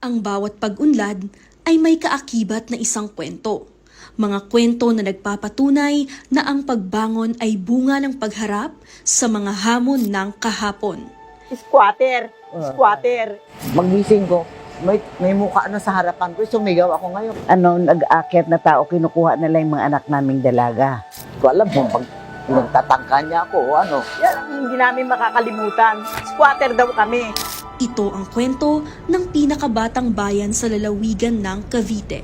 Ang bawat pag-unlad ay may kaakibat na isang kwento. Mga kwento na nagpapatunay na ang pagbangon ay bunga ng pagharap sa mga hamon ng kahapon. Squatter. Ah. Squatter. Magising ko, may, may mukha na sa harapan ko, sumigaw ako ngayon. ano, nag-aakyat na tao, kinukuha nila yung mga anak naming dalaga. Hindi ko alam kung pag pinagtatangka niya ako ano. Yan ang hindi namin makakalimutan. Squatter daw kami. Ito ang kwento ng pinakabatang bayan sa lalawigan ng Cavite.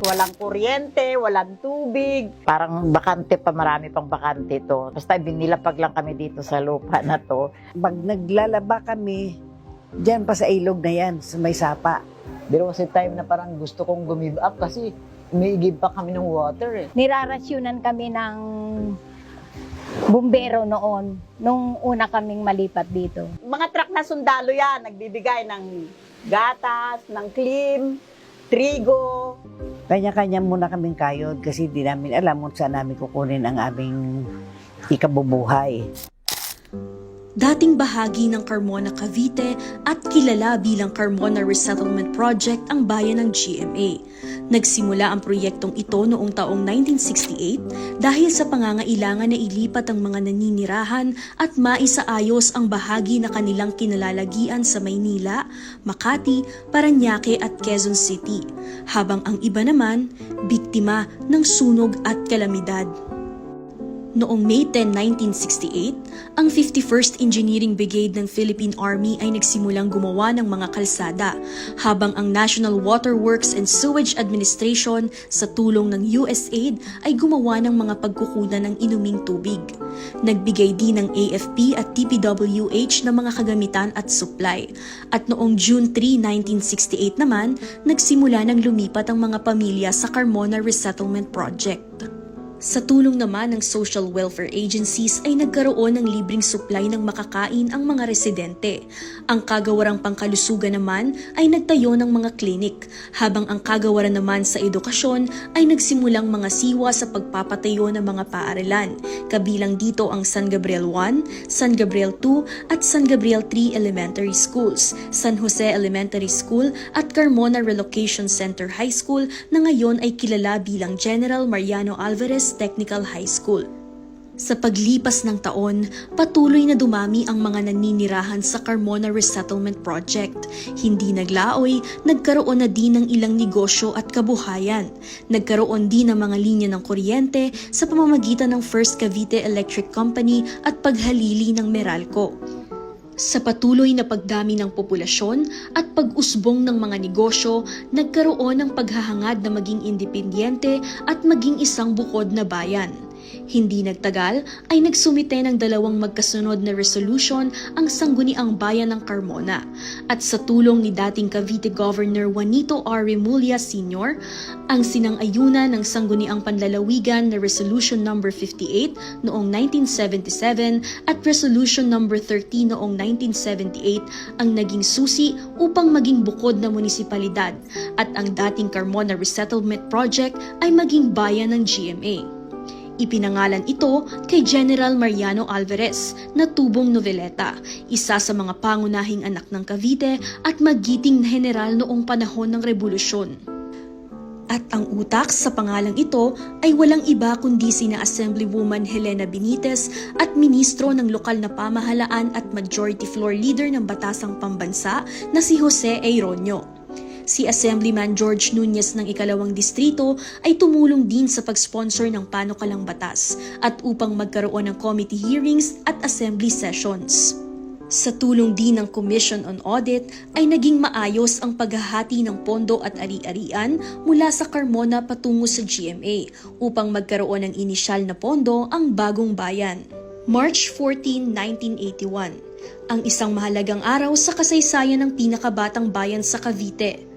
Walang kuryente, walang tubig. Parang bakante pa, marami pang bakante to. Basta binilapag lang kami dito sa lupa na to. Pag naglalaba kami, dyan pa sa ilog na yan, sa may sapa. Pero kasi time na parang gusto kong gumive up kasi umiigib pa kami ng water eh. nirarasyonan kami ng bumbero noon, nung una kaming malipat dito. Mga truck na sundalo yan, nagbibigay ng gatas, ng klim, trigo. Kanya-kanya muna kaming kayod kasi di namin alam kung saan namin kukunin ang aming ikabubuhay. Dating bahagi ng Carmona, Cavite at kilala bilang Carmona Resettlement Project ang bayan ng GMA. Nagsimula ang proyektong ito noong taong 1968 dahil sa pangangailangan na ilipat ang mga naninirahan at maisaayos ang bahagi na kanilang kinalalagian sa Maynila, Makati, Paranaque at Quezon City, habang ang iba naman biktima ng sunog at kalamidad. Noong May 10, 1968, ang 51st Engineering Brigade ng Philippine Army ay nagsimulang gumawa ng mga kalsada, habang ang National Water Works and Sewage Administration sa tulong ng USAID ay gumawa ng mga pagkukunan ng inuming tubig. Nagbigay din ng AFP at TPWH ng mga kagamitan at supply. At noong June 3, 1968 naman, nagsimula ng lumipat ang mga pamilya sa Carmona Resettlement Project. Sa tulong naman ng social welfare agencies ay nagkaroon ng libreng supply ng makakain ang mga residente. Ang kagawarang pangkalusugan naman ay nagtayo ng mga klinik, habang ang kagawaran naman sa edukasyon ay nagsimulang mga siwa sa pagpapatayo ng mga paaralan, kabilang dito ang San Gabriel 1, San Gabriel 2 at San Gabriel 3 Elementary Schools, San Jose Elementary School at Carmona Relocation Center High School na ngayon ay kilala bilang General Mariano Alvarez Technical High School. Sa paglipas ng taon, patuloy na dumami ang mga naninirahan sa Carmona Resettlement Project. Hindi naglaoy, nagkaroon na din ng ilang negosyo at kabuhayan. Nagkaroon din ng mga linya ng kuryente sa pamamagitan ng First Cavite Electric Company at paghalili ng Meralco. Sa patuloy na pagdami ng populasyon at pag-usbong ng mga negosyo, nagkaroon ng paghahangad na maging independyente at maging isang bukod na bayan. Hindi nagtagal ay nagsumite ng dalawang magkasunod na resolution ang sangguniang bayan ng Carmona at sa tulong ni dating Cavite Governor Juanito R. Remulla Sr., ang sinang-ayunan ng sangguniang panlalawigan na Resolution No. 58 noong 1977 at Resolution No. 13 noong 1978 ang naging susi upang maging bukod na munisipalidad at ang dating Carmona Resettlement Project ay maging bayan ng GMA. Ipinangalan ito kay General Mariano Alvarez na tubong noveleta, isa sa mga pangunahing anak ng Cavite at magiting na general noong panahon ng revolusyon. At ang utak sa pangalang ito ay walang iba kundi sina Assemblywoman Helena Benitez at Ministro ng Lokal na Pamahalaan at Majority Floor Leader ng Batasang Pambansa na si Jose Aironio. Si Assemblyman George Nunez ng ikalawang distrito ay tumulong din sa pag-sponsor ng panukalang batas at upang magkaroon ng committee hearings at assembly sessions. Sa tulong din ng Commission on Audit ay naging maayos ang paghahati ng pondo at ari-arian mula sa Carmona patungo sa GMA upang magkaroon ng inisyal na pondo ang bagong bayan. March 14, 1981 ang isang mahalagang araw sa kasaysayan ng pinakabatang bayan sa Cavite.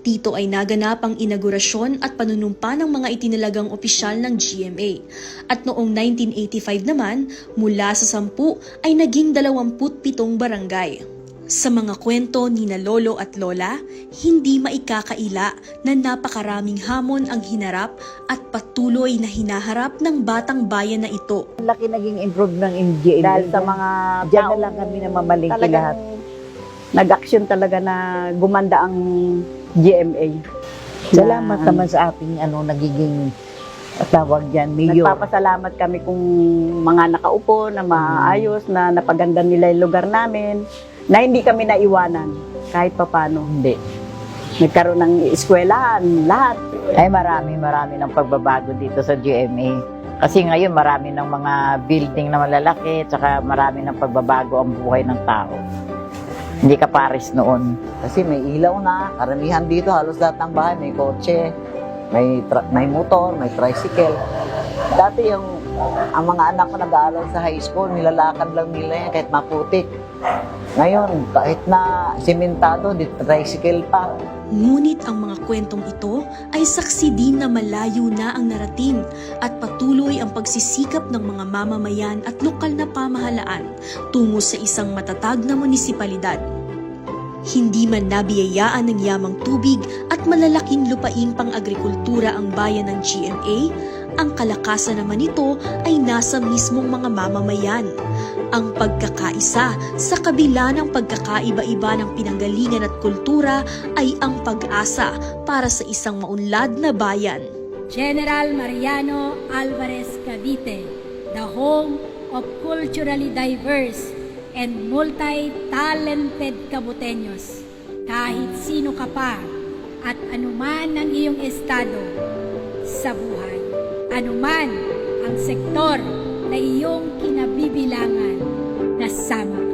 Dito ay naganap ang inaugurasyon at panunumpa ng mga itinalagang opisyal ng GMA. At noong 1985 naman, mula sa 10 ay naging 27 barangay. Sa mga kwento ni na lolo at lola, hindi maikakaila na napakaraming hamon ang hinarap at patuloy na hinaharap ng batang bayan na ito. Ang laki naging improve ng MGA. Dahil sa mga Diyan na lang kami namamalingki talagang lahat. nag-action talaga na gumanda ang GMA. Salamat Na- naman sa ating ano, nagiging tawag dyan, mayor. Nagpapasalamat kami kung mga nakaupo na maayos, na napaganda nila yung lugar namin, na hindi kami naiwanan kahit papano. Hindi. Nagkaroon ng eskwelahan, lahat. Ay marami, marami ng pagbabago dito sa GMA. Kasi ngayon marami ng mga building na malalaki, tsaka marami ng pagbabago ang buhay ng tao. Hindi ka pares noon. Kasi may ilaw na. Karamihan dito, halos lahat ng bahay may kotse, may, may motor, may tricycle. Dati yung ang mga anak ko nag-aaral sa high school, nilalakad lang nila yan kahit maputik. Ngayon, kahit na simentado, di tricycle pa. Ngunit ang mga kwentong ito ay saksi din na malayo na ang narating at patuloy ang pagsisikap ng mga mamamayan at lokal na pamahalaan tungo sa isang matatag na munisipalidad. Hindi man nabiyayaan ng yamang tubig at malalaking lupaing pang-agrikultura ang bayan ng GMA, ang kalakasan naman nito ay nasa mismong mga mamamayan. Ang pagkakaisa sa kabila ng pagkakaiba-iba ng pinanggalingan at kultura ay ang pag-asa para sa isang maunlad na bayan. General Mariano Alvarez Cavite, the home of culturally diverse and multi-talented Cabuteños. Kahit sino ka pa at anuman ang iyong estado sa buhay, anuman ang sektor na iyong kinabibilangan, nasama.